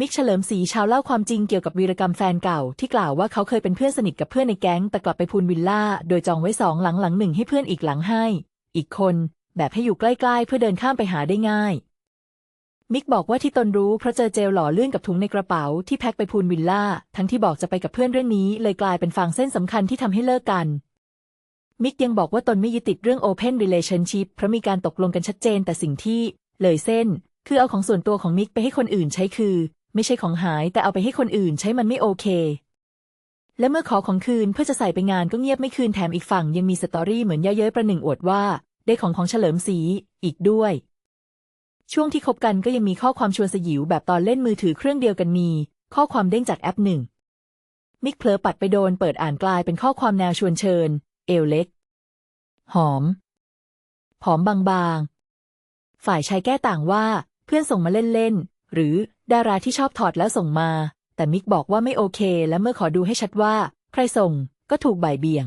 มิกเฉลิมศรีชาวเล่าความจริงเกี่ยวกับวีรกรรมแฟนเก่า ที่กล่าวว่าเขาเคยเป็นเพื่อนสนิทกับเพื่อนในแก๊ง แต่กลับไปพูนวิลล่า โดยจองไว้สองหลังหลังหนึ่งให้เพื่อนอีกหลังให้ อีกคน แบบให้อยู่ใกล้ๆ เพื่อเดินข้ามไปหาได้ง่าย มิกบอกว่าที่ตนรู้เพราะเจอเจลหล่อเลื่อนกับถุงในกระเป๋าที่แพ็คไปพูนวิลล่าทั้งที่บอกจะไปกับเพื่อนเรื่องนี้ เลยกลายเป็นฟางเส้นสำคัญที่ทำให้เลิกกันมิกยังบอกว่าตนไม่ยึดติดเรื่อง Open Relationship เพราะมีการตกลงกันชัดเจนแต่สิ่งที่ เลยเส้น คือเอาของส่วนตัวของมิกไปให้คนอื่นใช้คือ ไม่ใช่ของหายแต่เอาไปให้คนอื่นใช้มันไม่โอเค และเมื่อขอของคืนเพื่อจะใส่ไปงานก็เงียบไม่คืนแถมอีกฝั่งยังมีสตอรี่เหมือนเย่อเย้ยประหนึ่งอวดว่า ได้ของของเฉลิมศรีอีกด้วย ช่วงที่คบกันก็ยังมีข้อความชวนสยิวแบบตอนเล่นมือถือเครื่องเดียวกันมี ข้อความเด้งจากแอปหนึ่งมิกเผลอปัดไปโดนเปิดอ่านกลายเป็นข้อความแนวชวนเชิญ เอวเล็ก หอม ผอมบางๆ ฝ่ายชายแก้ต่างว่า เพื่อนส่งมาเล่นๆ หรือดาราที่ชอบถอดแล้วส่งมา แต่มิกบอกว่าไม่โอเค และเมื่อขอดูให้ชัดว่า ใครส่งก็ถูกบ่ายเบี่ยง